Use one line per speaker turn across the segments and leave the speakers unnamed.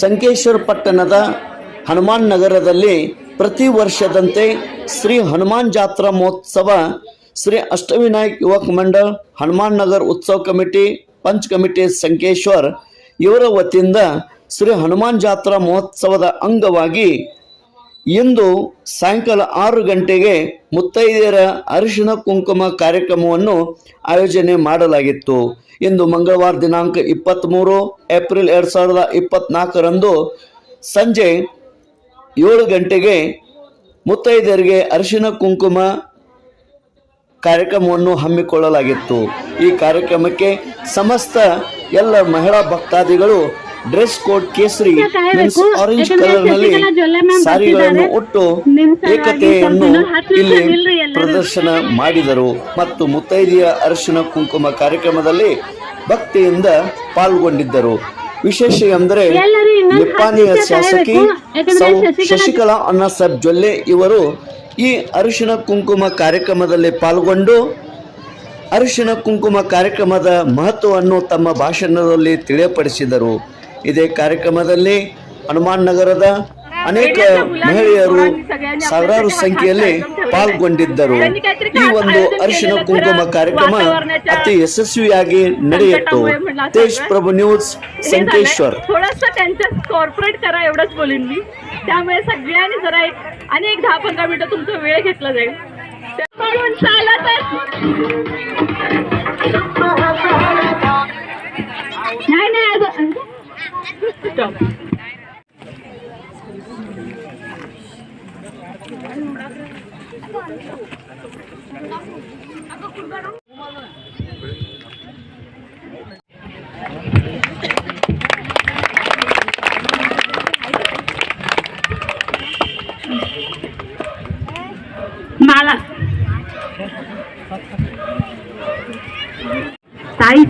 ಸಂಕೇಶ್ವರ ಪಟ್ಟಣದ ಹನುಮಾನ್ ನಗರದಲ್ಲಿ ಪ್ರತಿ ವರ್ಷದಂತೆ ಶ್ರೀ ಹನುಮಾನ್ ಜಾತ್ರಾ ಮಹೋತ್ಸವ, ಶ್ರೀ ಅಷ್ಟವಿನಾಯಕ್ ಯುವಕ ಮಂಡಳ, ಹನುಮಾನ್ ನಗರ್ ಉತ್ಸವ ಕಮಿಟಿ, ಪಂಚ್ ಕಮಿಟಿ ಸಂಕೇಶ್ವರ್ ಇವರ ವತಿಯಿಂದ ಶ್ರೀ ಹನುಮಾನ್ ಜಾತ್ರಾ ಮಹೋತ್ಸವದ ಅಂಗವಾಗಿ ಇಂದು ಸಾಯಂಕಾಲ ಆರು ಗಂಟೆಗೆ ಮುತ್ತೈದೆಯರ ಅರಿಶಿನ ಕುಂಕುಮ ಕಾರ್ಯಕ್ರಮವನ್ನು ಆಯೋಜನೆ ಮಾಡಲಾಗಿತ್ತು. ಇಂದು ಮಂಗಳವಾರ ದಿನಾಂಕ ಇಪ್ಪತ್ತ್ಮೂರು ಏಪ್ರಿಲ್ ಎರಡು ಸಾವಿರದ ಇಪ್ಪತ್ತ್ನಾಲ್ಕರಂದು ಸಂಜೆ ಏಳು ಗಂಟೆಗೆ ಮುತ್ತೈದೆಯರಿಗೆ ಅರಿಶಿನ ಕುಂಕುಮ ಕಾರ್ಯಕ್ರಮವನ್ನು ಹಮ್ಮಿಕೊಳ್ಳಲಾಗಿತ್ತು. ಈ ಕಾರ್ಯಕ್ರಮಕ್ಕೆ ಸಮಸ್ತ ಎಲ್ಲ ಮಹಿಳಾ ಭಕ್ತಾದಿಗಳು ಡ್ರೆಸ್ ಕೋಡ್ ಕೇಸರಿ ಆರೆಂಜ್ ಕಲರ್ನಲ್ಲಿ ಸಾರಿಗಳನ್ನು ಉಟ್ಟು ಏಕತೆಯನ್ನು ಇಲ್ಲಿ ಪ್ರದರ್ಶನ ಮಾಡಿದರು. ಮತ್ತು ಮುತ್ತೈದೆಯ ಅರಶಿನ ಕುಂಕುಮ ಕಾರ್ಯಕ್ರಮದಲ್ಲಿ ಭಕ್ತಿಯಿಂದ ಪಾಲ್ಗೊಂಡಿದ್ದರು. ವಿಶೇಷ ಎಂದರೆ ನಿಪ್ಪಾಣಿಯ ಶಾಸಕಿ ಸೌ ಶಶಿಕಲಾ ಸಾಬ್ ಜೊಲ್ಲೆ ಇವರು ಈ ಅರಿಶಿನ ಕುಂಕುಮ ಕಾರ್ಯಕ್ರಮದಲ್ಲಿ ಪಾಲ್ಗೊಂಡು ಅರಿಶಿನ ಕುಂಕುಮ ಕಾರ್ಯಕ್ರಮದ ಮಹತ್ವವನ್ನು ತಮ್ಮ ಭಾಷಣದಲ್ಲಿ ತಿಳಿಯಪಡಿಸಿದರು. ಇದೇ ಕಾರ್ಯಕ್ರಮದಲ್ಲಿ ಹನುಮಾನ್ ನಗರದ ಅನೇಕ ಮಹಿಳೆಯರು ಸಾವಿರಾರು ಸಂಖ್ಯೆಯಲ್ಲಿ ಪಾಲ್ಗೊಂಡಿದ್ದರು ಈ ಒಂದು ಅರಿಶಿಣ ಕುಂಕುಮ ಕಾರ್ಯಕ್ರಮ ಅತಿ ಯಶಸ್ವಿಯಾಗಿ ನಡೆಯಿತು ತೇಜ್ ಪ್ರಭು ನ್ಯೂಸ್ संकेश्वर
थोडस त्यांचं कॉर्पोरेट करा एवढंच बोलीन मी त्यामुळे सगळ्यांनी जरा एक आणि एक दहा पंधरा मिनिटं तुमचा वेळ घेतला जाईल म्हणून चालतच नाही नाही अगं. Stop. ಮಾಲಾ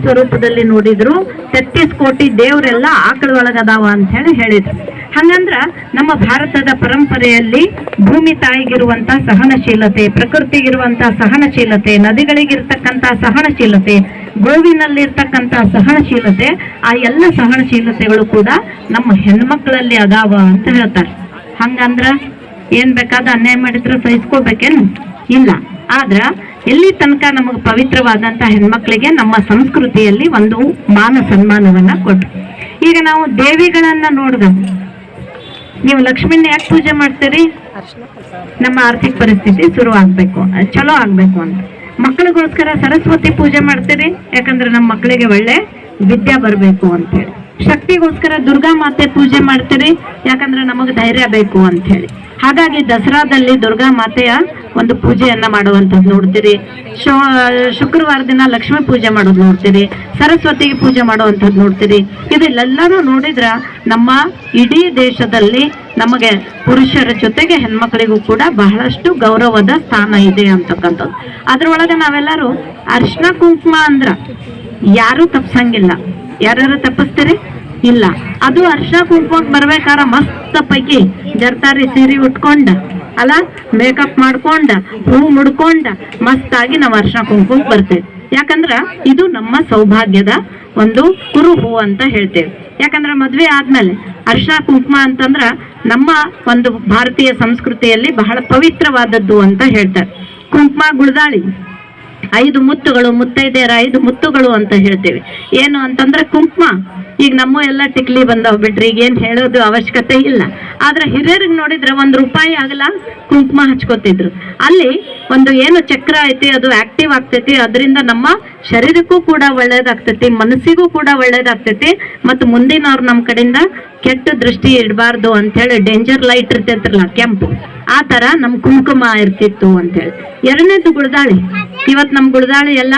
ಸ್ವರೂಪದಲ್ಲಿ ನೋಡಿದ್ರು ತೆತ್ತಿಸ್ ಕೋಟಿ ದೇವರೆಲ್ಲ ಒಳಗದಾವ ಅಂತ ಹೇಳಿ ಹೇಳಿದ್ರು. ಹಂಗಂದ್ರ ನಮ್ಮ ಭಾರತದ ಪರಂಪರೆಯಲ್ಲಿ ಭೂಮಿ ತಾಯಿಗಿರುವಂತ ಸಹನಶೀಲತೆ, ಪ್ರಕೃತಿಗಿರುವಂತ ಸಹನಶೀಲತೆ, ನದಿಗಳಿಗಿರ್ತಕ್ಕಂತ ಸಹನಶೀಲತೆ, ಗೋವಿನಲ್ಲಿರ್ತಕ್ಕಂತ ಸಹನಶೀಲತೆ, ಆ ಎಲ್ಲ ಸಹನಶೀಲತೆಗಳು ಕೂಡ ನಮ್ಮ ಹೆಣ್ಮಕ್ಳಲ್ಲಿ ಅದಾವ ಅಂತ ಹೇಳ್ತಾರೆ. ಹಂಗಂದ್ರ ಏನ್ ಬೇಕಾದ ಅನ್ಯಾಯ ಮಾಡಿದ್ರೆ ಸಹಿಸ್ಕೋಬೇಕೇನು? ಇಲ್ಲ. ಆದ್ರ ಎಲ್ಲಿ ತನಕ ನಮಗೆ ಪವಿತ್ರವಾದಂಥ ಹೆಣ್ಮಕ್ಳಿಗೆ ನಮ್ಮ ಸಂಸ್ಕೃತಿಯಲ್ಲಿ ಒಂದು ಮಾನ ಸನ್ಮಾನವನ್ನ ಕೊಟ್ರು. ಈಗ ನಾವು ದೇವಿಗಳನ್ನ ನೋಡಿದ ನೀವು ಲಕ್ಷ್ಮೀನ ಯಾಕೆ ಪೂಜೆ ಮಾಡ್ತೀರಿ? ನಮ್ಮ ಆರ್ಥಿಕ ಪರಿಸ್ಥಿತಿ ಶುರು ಆಗ್ಬೇಕು, ಚಲೋ ಆಗ್ಬೇಕು ಅಂತ. ಮಕ್ಕಳಿಗೋಸ್ಕರ ಸರಸ್ವತಿ ಪೂಜೆ ಮಾಡ್ತೀರಿ? ಯಾಕಂದ್ರೆ ನಮ್ಮ ಮಕ್ಕಳಿಗೆ ಒಳ್ಳೆ ವಿದ್ಯೆ ಬರಬೇಕು ಅಂತೇಳಿ. ಶಕ್ತಿಗೋಸ್ಕರ ದುರ್ಗಾ ಮಾತೆ ಪೂಜೆ ಮಾಡ್ತೀರಿ? ಯಾಕಂದ್ರೆ ನಮಗೆ ಧೈರ್ಯ ಬೇಕು ಅಂತ ಹೇಳಿ ಹಾಗಾಗಿ ದಸರಾದಲ್ಲಿ ದುರ್ಗಾ ಮಾತೆಯ ಒಂದು ಪೂಜೆಯನ್ನ ಮಾಡುವಂತದ್ ನೋಡ್ತೀರಿ. ಶುಕ್ರವಾರ ದಿನ ಲಕ್ಷ್ಮೀ ಪೂಜೆ ಮಾಡೋದು ನೋಡ್ತೀರಿ. ಸರಸ್ವತಿಗೆ ಪೂಜೆ ಮಾಡುವಂತದ್ ನೋಡ್ತೀರಿ. ಇದೆಲ್ಲಾನು ನೋಡಿದ್ರ ನಮ್ಮ ಇಡೀ ದೇಶದಲ್ಲಿ ನಮಗೆ ಪುರುಷರ ಜೊತೆಗೆ ಹೆಣ್ಮಕ್ಳಿಗೂ ಕೂಡ ಬಹಳಷ್ಟು ಗೌರವದ ಸ್ಥಾನ ಇದೆ ಅಂತಕ್ಕಂಥದ್ದು. ಅದ್ರೊಳಗೆ ನಾವೆಲ್ಲರೂ ಅರ್ಶನ ಕುಂಕುಮ ಅಂದ್ರ ಯಾರು ತಪ್ಸಂಗಿಲ್ಲ. ಯಾರ್ಯಾರು ತಪ್ಪಿಸ್ತೀರಿ? ಇಲ್ಲ. ಅದು ಅರ್ಶನ ಕುಂಕುಮಕ್ಕೆ ಬರ್ಬೇಕಾರ ಮಸ್ತ್ ಪೈಕಿ ಜರ್ತಾರಿ ಸೀರೆ ಉಟ್ಕೊಂಡ ಅಲ್ಲ? ಮೇಕಪ್ ಮಾಡ್ಕೊಂಡ, ಹೂ ಮುಡ್ಕೊಂಡ, ಮಸ್ತಾಗಿ ನಾವು ಅರ್ಶನ ಕುಂಕುಮ ಬರ್ತೇವೆ ಯಾಕಂದ್ರ ಇದು ನಮ್ಮ ಸೌಭಾಗ್ಯದ ಒಂದು ಕುರು ಹೂ ಅಂತ ಹೇಳ್ತೇವೆ. ಯಾಕಂದ್ರ ಮದ್ವೆ ಆದ್ಮೇಲೆ ಅರ್ಶನ ಕುಂಕುಮ ಅಂತಂದ್ರ ನಮ್ಮ ಒಂದು ಭಾರತೀಯ ಸಂಸ್ಕೃತಿಯಲ್ಲಿ ಬಹಳ ಪವಿತ್ರವಾದದ್ದು ಅಂತ ಹೇಳ್ತಾರೆ. ಕುಂಕುಮ ಗುಳದಾಳಿ ಐದು ಮುತ್ತುಗಳು, ಮುತ್ತೈದೆಯರ ಐದು ಮುತ್ತುಗಳು ಅಂತ ಹೇಳ್ತೇವೆ. ಏನು ಅಂತಂದ್ರೆ ಕುಂಕುಮ. ಈಗ ನಮ್ಮ ಎಲ್ಲ ಟಿಕ್ಲಿ ಬಂದವ್ ಬಿಡ್ರಿ, ಈಗ ಏನ್ ಹೇಳೋದು ಅವಶ್ಯಕತೆ ಇಲ್ಲ. ಆದ್ರೆ ಹಿರಿಯರಿಗೆ ನೋಡಿದ್ರೆ ಒಂದ್ ರೂಪಾಯಿ ಆಗಲ್ಲ, ಕುಂಕುಮ ಹಚ್ಕೋತಿದ್ರು. ಅಲ್ಲಿ ಒಂದು ಏನು ಚಕ್ರ ಐತಿ, ಅದು ಆಕ್ಟಿವ್ ಆಗ್ತೈತಿ, ಅದರಿಂದ ನಮ್ಮ ಶರೀರಕ್ಕೂ ಕೂಡ ಒಳ್ಳೇದಾಗ್ತೈತಿ, ಮನಸ್ಸಿಗೂ ಕೂಡ ಒಳ್ಳೇದಾಗ್ತೈತಿ, ಮತ್ತು ಮುಂದಿನವ್ರು ನಮ್ಮ ಕಡೆಯಿಂದ ಕೆಟ್ಟ ದೃಷ್ಟಿ ಇಡಬಾರ್ದು ಅಂತ ಹೇಳಿ ಡೇಂಜರ್ ಲೈಟ್ ಇರ್ತೈತ್ರಲ್ಲ ಕೆಂಪು, ಆ ತರ ನಮ್ ಕುಂಕುಮ ಇರ್ತಿತ್ತು ಅಂತ ಹೇಳಿ ಎರಡನೇದು ಗುಳದಾಳಿ ಇವತ್ ನಮ್ ಗುಳದಾಳಿ ಎಲ್ಲ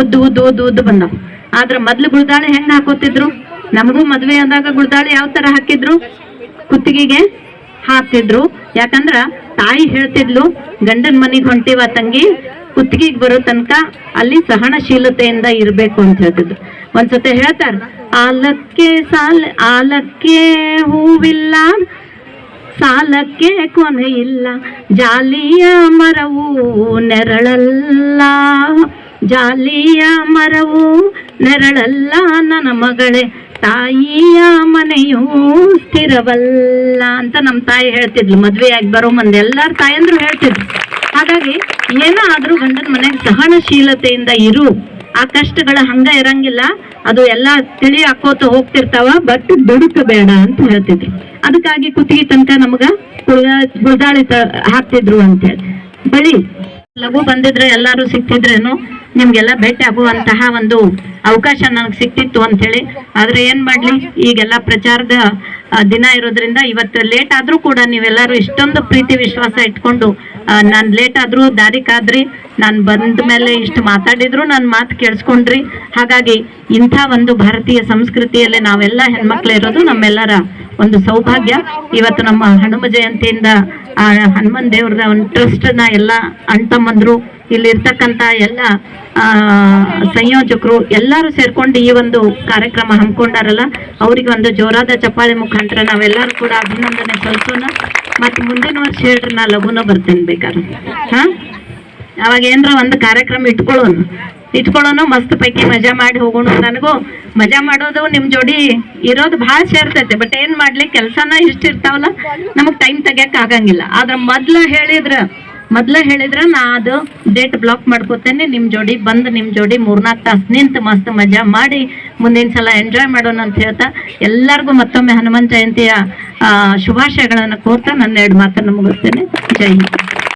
ಉದ್ದು ಉದ್ದು ಉದ್ದು ಉದ್ದು ಬಂದವ್. ಆದ್ರ ಮೊದ್ಲು ಗುಳದಾಳಿ ಹೆಂಗ್ ಹಾಕೋತಿದ್ರು? ನಮಗೂ ಮದ್ವೆ ಆದಾಗ ಗುಳದಾಳಿ ಯಾವ ತರ ಹಾಕಿದ್ರು? ಕುತ್ತಿಗೆಗೆ ಹಾಕ್ತಿದ್ರು. ಯಾಕಂದ್ರ ತಾಯಿ ಹೇಳ್ತಿದ್ಲು, ಗಂಡನ ಮನೆಗೆ ಹೊಂಟಿವ ತಂಗಿ ಕುತ್ತಿಗೆಗ್ ಬರೋ ತನಕ ಅಲ್ಲಿ ಸಹನಶೀಲತೆಯಿಂದ ಇರಬೇಕು ಅಂತ ಹೇಳ್ತಿದ್ರು. ಒಂದ್ಸತಿ ಹೇಳ್ತಾರ ಆಲಕ್ಕೆ ಸಾಲ ಆಲಕ್ಕೆ ಹೂವಿಲ್ಲ, ಸಾಲಕ್ಕೆ ಕೊನೆ ಇಲ್ಲ, ಜಾಲಿಯ ಮರವು ನೆರಳಲ್ಲ, ಜಾಲಿಯ ಮರವು ನೆರಳಲ್ಲ, ನನ್ನ ಮಗಳೇ, ತಾಯಿಯ ಮನೆಯೂ ಸ್ಥಿರವಲ್ಲ, ಅಂತ ನಮ್ಮ ತಾಯಿ ಹೇಳ್ತಿದ್ಲು. ಮದ್ವೆಯಾಗಿ ಬರೋ ಮಂದಿ, ಎಲ್ಲಾರ ತಾಯಂದ್ರು ಹೇಳ್ತಿದ್ರು. ಹಾಗಾಗಿ ಏನೋ ಆದ್ರೂ ಗಂಡನ ಮನೆ ಸಹನಶೀಲತೆಯಿಂದ ಇರು. ಆ ಕಷ್ಟಗಳ ಹಂಗ ಇರಂಗಿಲ್ಲ. ಅದು ಎಲ್ಲಾ ತಿಳಿ ಹಾಕೋತ ಹೋಗ್ತಿರ್ತಾವ. ಬಟ್ ದುಡುಕಬೇಡ ಅಂತ ಹೇಳ್ತಿದ್ರು. ಅದಕ್ಕಾಗಿ ಕುತ್ತಿಗೆ ತನಕ ನಮಗ ಗುಳದಾಳಿ ಹಾಕ್ತಿದ್ರು ಅಂತೇಳಿ ಬಳಿ ಲಘು ಬಂದಿದ್ರೆ ಎಲ್ಲಾರು ಸಿಕ್ತಿದ್ರೇನು? ನಿಮ್ಗೆಲ್ಲ ಭೇಟಿ ಆಗುವಂತಹ ಒಂದು ಅವಕಾಶ ನನಗೆ ಸಿಕ್ತಿತ್ತು ಅಂತ ಹೇಳಿ. ಆದ್ರೆ ಏನ್ ಮಾಡ್ಲಿ? ಈಗೆಲ್ಲ ಪ್ರಚಾರದ ದಿನ ಇರೋದ್ರಿಂದ ಇವತ್ತು ಲೇಟ್ ಆದ್ರೂ ಕೂಡ ನೀವೆಲ್ಲರೂ ಇಷ್ಟೊಂದು ಪ್ರೀತಿ ವಿಶ್ವಾಸ ಇಟ್ಕೊಂಡು ನಾನು ಲೇಟ್ ಆದ್ರೂ ದಾರಿ ಕಾದ್ರಿ, ನಾನು ಬಂದ ಮೇಲೆ ಇಷ್ಟು ಮಾತಾಡಿದ್ರು ನನ್ನ ಮಾತು ಕೇಳಿಸ್ಕೊಂಡ್ರಿ. ಹಾಗಾಗಿ ಇಂಥ ಒಂದು ಭಾರತೀಯ ಸಂಸ್ಕೃತಿಯಲ್ಲಿ ನಾವೆಲ್ಲ ಹೆಣ್ಮಕ್ಳು ಇರೋದು ನಮ್ಮೆಲ್ಲರ ಒಂದು ಸೌಭಾಗ್ಯ. ಇವತ್ತು ನಮ್ಮ ಹನುಮ ಜಯಂತಿಯಿಂದ, ಆ, ಹನುಮನ್ ದೇವ್ರದ ಒಂದು ನ ಎಲ್ಲ ಅಣ್ತಮ್ಮಂದ್ರು ಇಲ್ಲಿ ಇರ್ತಕ್ಕಂತ ಎಲ್ಲ ಆ, ಸಂಯೋಜಕರು ಎಲ್ಲರೂ ಸೇರ್ಕೊಂಡು ಈ ಒಂದು ಕಾರ್ಯಕ್ರಮ ಹಮ್ಮಿಕೊಂಡಾರಲ್ಲ ಅವರಿಗೆ ಒಂದು ಜೋರಾದ ಚಪ್ಪಾಳೆ ಮುಖಾಂತರ ನಾವೆಲ್ಲರೂ ಕೂಡ ಅಭಿನಂದನೆ ಸಲ್ಲಿಸೋಣ. ಮತ್ತೆ ಮುಂದಿನ ವರ್ಷ ಹೇಳ್ರಿ ನಾ ಲಘುನ ಬರ್ತೇನೆ ಬೇಕಾದ್ರೆ. ಹಾ? ಅವಾಗ ಏನ್ರ ಒಂದು ಕಾರ್ಯಕ್ರಮ ಇಟ್ಕೊಳ್ಳೋಣ. ಇಟ್ಕೊಳ್ಳೋಣ ಮಸ್ತ್ ಪೈಕಿ ಮಜಾ ಮಾಡಿ ಹೋಗೋಣ. ನನಗೂ ಮಜಾ ಮಾಡೋದು ನಿಮ್ ಜೋಡಿ ಇರೋದು ಭಾಳ ಸೇರ್ತೈತೆ ಬಟ್ ಏನ್ ಮಾಡ್ಲಿ ಕೆಲಸನ ಇಷ್ಟ ಇರ್ತಾವಲ್ಲ ನಮಗ್ ಟೈಮ್ ತೆಗಿಯಕ್ ಆಗಂಗಿಲ್ಲ. ಆದ್ರ ಮೊದ್ಲ ಹೇಳಿದ್ರ ಮೊದ್ಲ ಹೇಳಿದ್ರ ನಾ ಅದು ಡೇಟ್ ಬ್ಲಾಕ್ ಮಾಡ್ಕೋತೇನೆ, ನಿಮ್ ಜೋಡಿ ಬಂದ್ ನಿಮ್ ಜೋಡಿ ಮೂರ್ನಾಲ್ಕು ತಾಸು ನಿಂತು ಮಸ್ತ್ ಮಜಾ ಮಾಡಿ ಮುಂದಿನ ಸಲ ಎಂಜಾಯ್ ಮಾಡೋಣ ಅಂತ ಹೇಳ್ತಾ, ಎಲ್ಲರಿಗೂ ಮತ್ತೊಮ್ಮೆ ಹನುಮಾನ್ ಜಯಂತಿಯ ಶುಭಾಶಯಗಳನ್ನು ಕೋರ್ತಾ ನನ್ನ ಎರಡು ಮಾತನ್ನು ಮುಗಿಸ್ತೇನೆ ಜೈ.